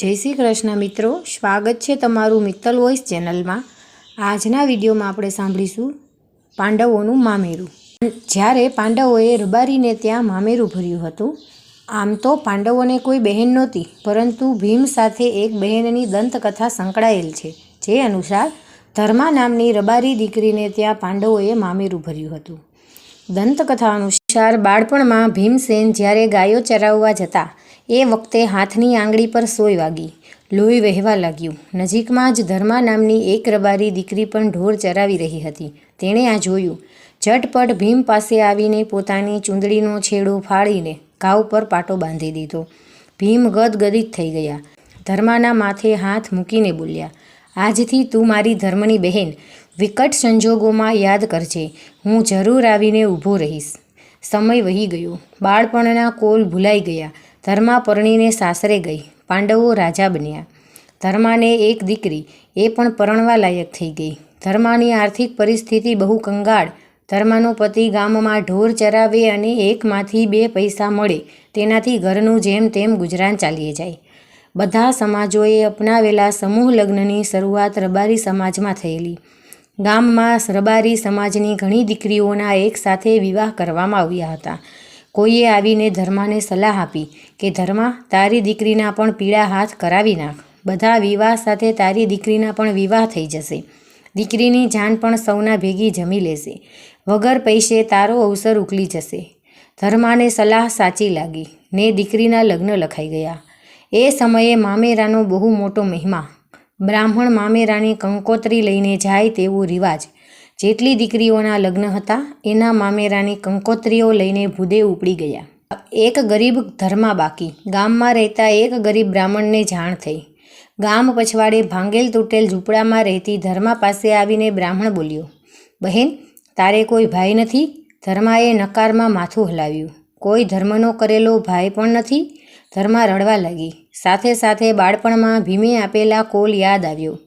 જય શ્રી કૃષ્ણ મિત્રો, સ્વાગત છે તમારું મિત્તલ વોઇસ ચેનલમાં. આજના વિડીયોમાં આપણે સાંભળીશું પાંડવોનું મામેરું. જ્યારે પાંડવોએ રબારીને ત્યાં મામેરું ભર્યું હતું, આમ તો પાંડવોને કોઈ બહેન નહોતી, પરંતુ ભીમ સાથે એક બહેનની દંતકથા સંકળાયેલ છે, જે અનુસાર ધર્મા નામની રબારી દીકરીને ત્યાં પાંડવોએ મામેરું ભર્યું હતું. દંતકથા અનુસાર બાળપણમાં ભીમસેન જ્યારે ગાયો ચરાવવા જતા એ વખતે હાથની આંગળી પર સોય વાગી. લોહી વહેવા લાગ્યું. નજીકમાં જ ધર્મા નામની એક રબારી દીકરી પણ ઢોર ચરાવી રહી હતી. તેણે આ જોયું. ઝટપટ ભીમ પાસે આવીને પોતાની ચૂંદડીનો છેડો ફાડીને ઘાવ પર પાટો બાંધી દીધો. ભીમ ગદગદિત થઈ ગયા. ધર્માના માથે હાથ મૂકીને બોલ્યા, આજથી તું મારી ધર્મની બહેન. વિકટ સંજોગોમાં યાદ કરજે. હું જરૂર આવીને ઊભો રહીશ. સમય વહી ગયો. બાળપણના કોલ ભૂલાઈ ગયા. ધર્મા પરણીને સાસરે ગઈ. પાંડવો રાજા બન્યા. ધર્માને એક દીકરી, એ પણ પરણવા લાયક થઈ ગઈ. ધર્માની આર્થિક પરિસ્થિતિ બહુ કંગાળ. ધર્માનો પતિ ગામમાં ઢોર ચરાવે અને એકમાંથી બે પૈસા મળે, તેનાથી ઘરનું જેમ તેમ ગુજરાન ચાલીએ જાય. બધા સમાજોએ અપનાવેલા સમૂહ લગ્નની શરૂઆત રબારી સમાજમાં થયેલી. ગામમાં રબારી સમાજની ઘણી દીકરીઓના એક સાથે વિવાહ કરવામાં આવ્યા હતા. કોઈએ આવીને ધર્માને સલાહ આપી કે, ધર્મા, તારી દીકરીના પણ પીળા હાથ કરાવી નાખ. બધા વિવાહ સાથે તારી દીકરીના પણ વિવાહ થઈ જશે. દીકરીની જાન પણ સૌના ભેગી જમી લેશે. વગર પૈસે તારો અવસર ઉકલી જશે. ધર્માને સલાહ સાચી લાગી ને દીકરીના લગ્ન લખાઈ ગયા. એ સમયે મામેરાનો બહુ મોટો મહિમા. બ્રાહ્મણ મામેરાની કંકોત્રી લઈને જાય તેવો રિવાજ જેટલી દીકરીઓના લગ્ન હતા, એના મામેરાની કંકોત્રીઓ લઈને ભૂદે ઉપડી ગયા. એક ગરીબ ધર્મા બાકી. ગામમાં રહેતા એક ગરીબ બ્રાહ્મણને જાણ થઈ. ગામ પછવાડે ભાંગેલ તૂટેલ ઝૂંપડામાં રહેતી ધર્મા પાસે આવીને બ્રાહ્મણ બોલ્યો, બહેન, તારે કોઈ ભાઈ નથી? ધર્માએ નકારમાં માથું હલાવ્યું. કોઈ ધર્મનો કરેલો ભાઈ પણ નથી? ધર્મા રડવા લાગી. સાથે સાથે બાળપણમાં ભીમે આપેલા કોલ યાદ આવ્યો.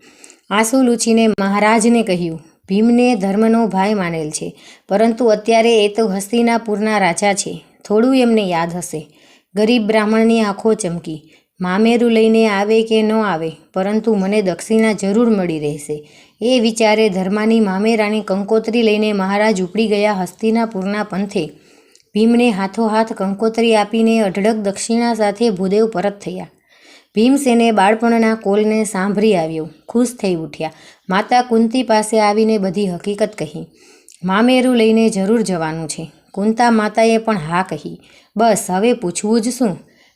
આંસુ લૂછીને મહારાજને કહ્યું ભીમને ધર્મનો ભાઈ માનેલ છે. પરંતુ અત્યારે એ તો હસ્તિનાપુરના રાજા છે. થોડું એમને યાદ હશે. ગરીબ બ્રાહ્મણની આંખો ચમકી. મામેરું લઈને આવે કે ન આવે, પરંતુ મને દક્ષિણા જરૂર મળી રહેશે. એ વિચારે ધર્માની મામેરાની કંકોત્રી લઈને મહારાજ ઉપડી ગયા હસ્તિનાપુરના પંથે. ભીમને હાથોહાથ કંકોત્રી આપીને અઢળક દક્ષિણા સાથે ભૂદેવ પરત થયા. ભીમસેને બાળપણના કોલને સાંભળી આવ્યો. ખુશ થઈ ઉઠ્યા. માતા કુંતી પાસે આવીને બધી હકીકત કહી. મામેરું લઈને જરૂર જવાનું છે. કુંતા માતાએ પણ હા કહી. બસ, હવે પૂછવું જ શું?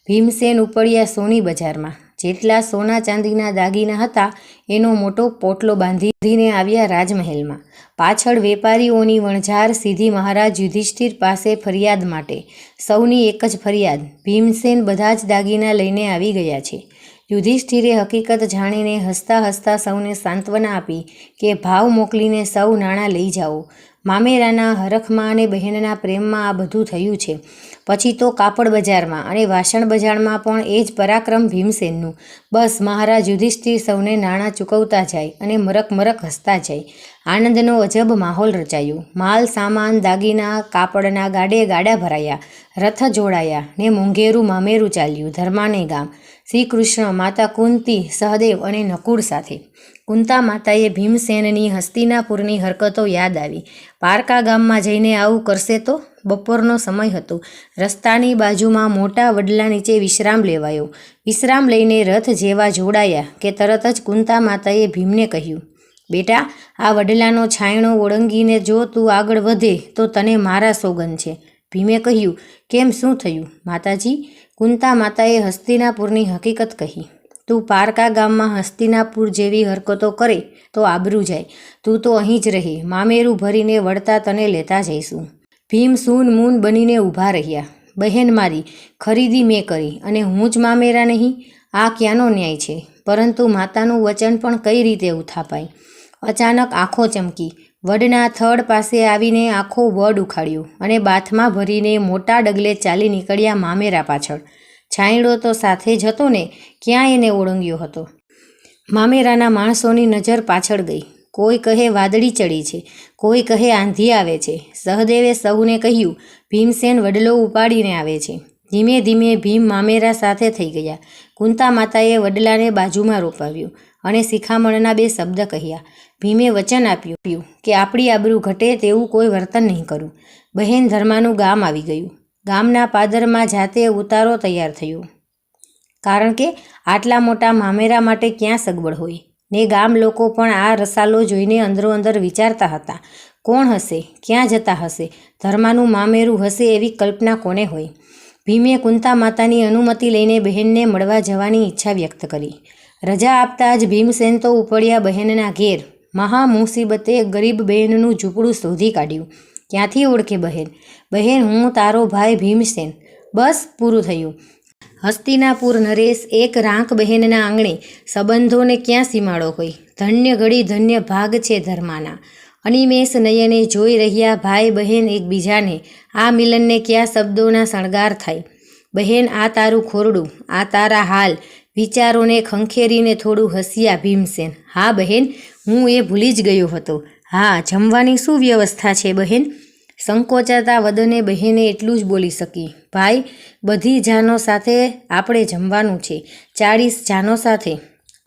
ભીમસેન ઉપડ્યા સોની બજારમાં. જેટલા સોના ચાંદીના દાગીના હતા, એનો મોટો પોટલો બાંધીને આવ્યા રાજમહેલમાં. પાછળ વેપારીઓની વણઝાર સીધી મહારાજ યુધિષ્ઠિર પાસે ફરિયાદ માટે. સૌની એક જ ફરિયાદ. ભીમસેન બધા જ દાગીના લઈને આવી ગયા છે. યુધિષ્ઠિરે હકીકત જાણીને હસતા હસતા સૌને સાંત્વના આપી કે ભાવ મોકલીને સૌ નાણાં લઈ જાઓ. મામેરાના હરખમાં અને બહેનના પ્રેમમાં આ બધું થયું છે. પછી તો કાપડ બજારમાં અને વાસણ બજારમાં પણ એ જ પરાક્રમ ભીમસેનનું. બસ મહારાજ યુધિષ્ઠિર સૌને નાણાં ચૂકવતા જાય અને મરક મરક હસતા જાય. આનંદનો અજબ માહોલ રચાયો. માલ, સામાન, દાગીના, કાપડના ગાડે ગાડા ભરાયા, રથ જોડાયા ને મોંઘેરું મામેરું ચાલ્યું ધર્માને ગામ. શ્રી કૃષ્ણ માતા કુંતી, સહદેવ અને નકુળ સાથે. કુંતા માતાએ ભીમસેનની હસ્તિનાપુરની હરકતો યાદ આવી. પારકા ગામમાં જઈને આવું કરશે તો? બપોરનો સમય હતો. રસ્તાની બાજુમાં મોટા વડલા નીચે વિશ્રામ લેવાયો. વિશ્રામ લઈને રથ જેવા જોડાયા કે તરત જ કુંતા માતાએ ભીમને કહ્યું બેટા, આ વડલાનો છાંયણો ઓળંગીને જો તું આગળ વધે, તો તને મારા સોગન છે. ભીમે કહ્યું, કેમ શું થયું? માતાજી, કુંતા માતાએ હસ્તિનાપુરની હકીકત કહી. તું પારકા ગામમાં હસ્તિનાપુર જેવી હરકતો કરે, તો આબરૂ જાય. તું તો અહીં જ રહે. મામેરું ભરીને વળતા તને લેતા જઈશું. ભીમ સૂન મૂન બનીને ઊભા રહ્યા. બહેન મારી, ખરીદી મેં કરી, અને હું જ મામેરા નહીં? આ ક્યાંનો ન્યાય છે? પરંતુ માતાનું વચન પણ કઈ રીતે ઉથાપાય? અચાનક આંખો ચમકી. વડના થડ પાસે આવીને આખો વડ ઉખાડ્યો અને બાથમાં ભરીને મોટા ડગલે ચાલી નીકળ્યા મામેરા પાછળ. છાંયડો તો સાથે જ હતો ને ક્યાં એને ઓળંગ્યો હતો. મામેરાના માણસોની નજર પાછળ ગઈ. કોઈ કહે વાદળી ચડી છે, કોઈ કહે આંધી આવે છે. સહદેવે સૌને કહ્યું, ભીમસેન વડલો ઉપાડીને આવે છે. ધીમે ધીમે ભીમ મામેરા સાથે થઈ ગયા. કુંતા માતાએ વડલાને બાજુમાં રોપાવ્યું. અને શિખામણના બે શબ્દ કહ્યા. ભીમે વચન આપ્યું કે આપણી આબરૂ ઘટે તેવું કોઈ વર્તન નહીં કરું. બહેન ધર્માનું ગામ આવી ગયું. ગામના પાદરમાં જાતે ઉતારો તૈયાર થયો. કારણ કે આટલા મોટા મામેરા માટે ક્યાં સગવડ હોય? ને ગામ લોકો પણ આ રસાલો જોઈને અંદરો અંદર વિચારતા હતા. કોણ હશે? ક્યાં જતા હશે? ધર્માનું મામેરું હશે એવી કલ્પના કોને હોય? ભીમે કુંતા માતાની અનુમતિ લઈને બહેનને મળવા જવાની ઈચ્છા વ્યક્ત કરી. રજા આપતા જ ભીમસેન તો ઉપડ્યા બહેનના ઘેર. મહા મુસીબતે ગરીબ બહેનનું ઝૂંપડું શોધી કાઢ્યું. ક્યાંથી ઓળખે બહેન? બહેન, હું, તારો ભાઈ ભીમસેન. બસ, પૂરું થયું. હસ્તિનાપુર નરેશ એક રાંક બહેનના આંગણે સંબંધોને ક્યાં સીમાડો હોય? ધન્ય ઘડી ધન્ય ભાગ છે ધર્માના. અનિમેષ નયને જોઈ રહ્યા ભાઈ બહેન એકબીજાને. આ મિલનને કયા શબ્દોના શણગાર થાય? બહેન, આ તારું ખોરડું, આ તારા હાલ. વિચારોને ખંખેરીને થોડું હસ્યા ભીમસેન, હા બહેન, હું એ ભૂલી જ ગયો હતો. હા, જમવાની શું વ્યવસ્થા છે બહેન? સંકોચાતા વદને બહેને એટલું જ બોલી શકી, ભાઈ, બધી જાનો સાથે આપણે જમવાનું છે, ચાળીસ જાનો સાથે.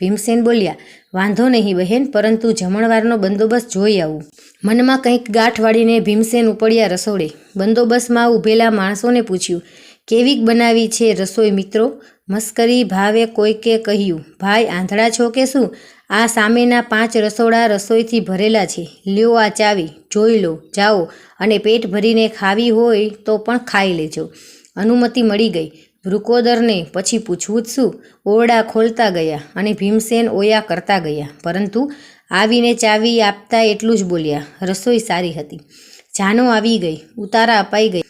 ભીમસેન બોલ્યા, વાંધો નહીં બહેન, પરંતુ જમણવારનો બંદોબસ્ત જોઈ આવું. મનમાં કંઈક ગાંઠ વાળીને ભીમસેન ઉપડ્યા રસોડે. બંદોબસ્તમાં ઊભેલા માણસોને પૂછ્યું, કેવીક બનાવી છે રસોઈ મિત્રો? મસ્કરી ભાવે કોઈકે કહ્યું, ભાઈ, આંધળા છો કે શું? આ સામેના પાંચ રસોડા રસોઈથી ભરેલા છે. લ્યો આ ચાવી, જોઈ લો, જાઓ અને પેટ ભરીને ખાવી હોય તો પણ ખાઈ લેજો. અનુમતિ મળી ગઈ. વૃકોદરને પછી પૂછવું જ શું? ઓરડા ખોલતા ગયા અને ભીમસેન ઓયા કરતા ગયા. પરંતુ આવીને ચાવી આપતા એટલું જ બોલ્યા, રસોઈ સારી હતી. જાનો આવી ગઈ, ઉતારા અપાઈ ગઈ.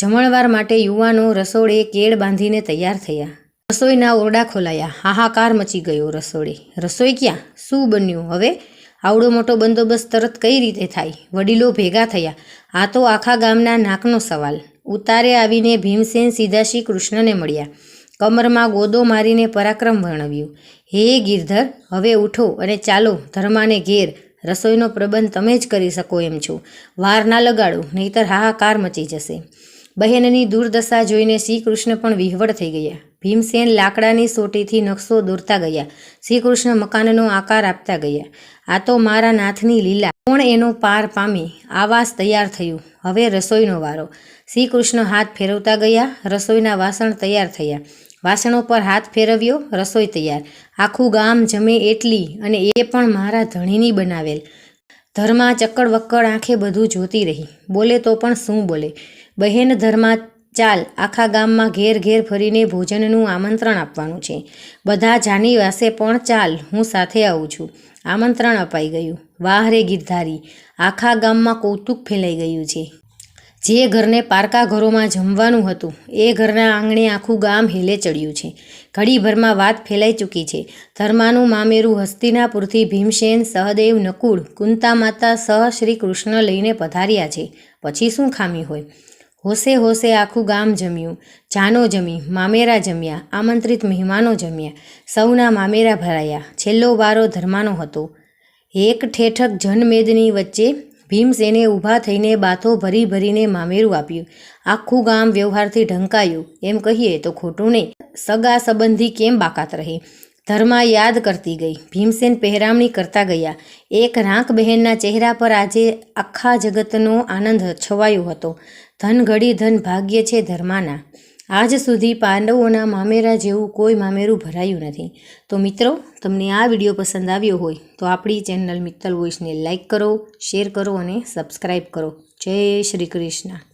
જમણવાર માટે યુવાનો રસોડે કેળ બાંધીને તૈયાર થયા. રસોઈના ઓરડા ખોલાયા. હાહાકાર મચી ગયો રસોડે. રસોઈ ક્યાં? શું બન્યું? હવે આવડો મોટો બંદોબસ્ત તરત કઈ રીતે થાય? વડીલો ભેગા થયા. આ તો આખા ગામના નાકનો સવાલ. ઉતારે આવીને ભીમસેન સીધા શ્રી કૃષ્ણને મળ્યા. કમરમાં ગોદો મારીને પરાક્રમ વર્ણવ્યું. હે ગિરધર, હવે ઉઠો અને ચાલો ધર્માને ઘેર. રસોઈનો પ્રબંધ તમે જ કરી શકો એમ છો. વાર ના લગાડો, નહીતર હાહાકાર મચી જશે. બહેનની દુર્દશા જોઈને શ્રી કૃષ્ણ પણ વિહવળ થઈ ગયા. ભીમસેન લાકડાની સોટીથી નકશો દોરતા ગયા. શ્રીકૃષ્ણ મકાનનો આકાર આપતા ગયા. આ તો મારા નાથની લીલા. કોણ એનો પાર પામી? આવાસ તૈયાર થયું. હવે રસોઈનો વારો. શ્રીકૃષ્ણ હાથ ફેરવતા ગયા. રસોઈના વાસણ તૈયાર થયા. વાસણો પર હાથ ફેરવ્યો. રસોઈ તૈયાર. આખું ગામ જમે એટલી અને એ પણ મારા ધણીની બનાવેલ. ધર્મા ચક્કડ વક્કડ આંખે બધું જોતી રહી. બોલે તો પણ શું બોલે? બહેન ધર્મા ચાલ, આખા ગામમાં ઘેર ઘેર ફરીને ભોજનનું આમંત્રણ આપવાનું છે. બધા જાની વાસે પણ ચાલ, હું સાથે આવું છું. આમંત્રણ અપાઈ ગયું. વાહ રે ગીરધારી, આખા ગામમાં કૌતુક ફેલાઈ ગયું છે. જે ઘરને પારકા ઘરોમાં જમવાનું હતું, એ ઘરના આંગણે આખું ગામ હેલે ચડ્યું છે. ઘડીભરમાં વાત ફેલાઈ ચૂકી છે. ધર્માનું મામેરું હસ્તિનાપુરથી ભીમસેન, સહદેવ, નકુળ કુંતા માતા સહ શ્રી કૃષ્ણ લઈને પધાર્યા છે. પછી શું ખામી હોય? હોશે હોશે આખું ગામ જમ્યું. જાનો જમી, મામેરા જમ્યા, આમંત્રિત મહેમાનો જમ્યા. સૌના મામેરા ભરાયા. છેલ્લો વારો ધર્માનો હતો. એક ઠેઠક જનમેદની વચ્ચે ભીમસેને ઊભા થઈને બાથો ભરી ભરીને મામેરું આપ્યું. આખું ગામ વ્યવહારથી ઢંકાયું. એમ કહીએ તો ખોટું નહીં. સગા સંબંધી કેમ બાકાત રહે? ધર્મા યાદ કરતી ગઈ. ભીમસેન પહેરામણી કરતા ગયા. એક રાંક બહેનના ચહેરા પર આજે આખા જગતનો આનંદ છવાયો હતો. ધન ઘડી ધન ભાગ્ય છે ધર્માના. આજ સુધી પાંડવોના મામેરા જેવું કોઈ મામેરું ભરાયું નથી. તો મિત્રો, તમને આ વીડિયો પસંદ આવ્યો હોય, તો આપણી ચેનલ મિત્તલ વોઇસને લાઇક કરો, શેર કરો અને સબસ્ક્રાઈબ કરો. જય શ્રી કૃષ્ણ.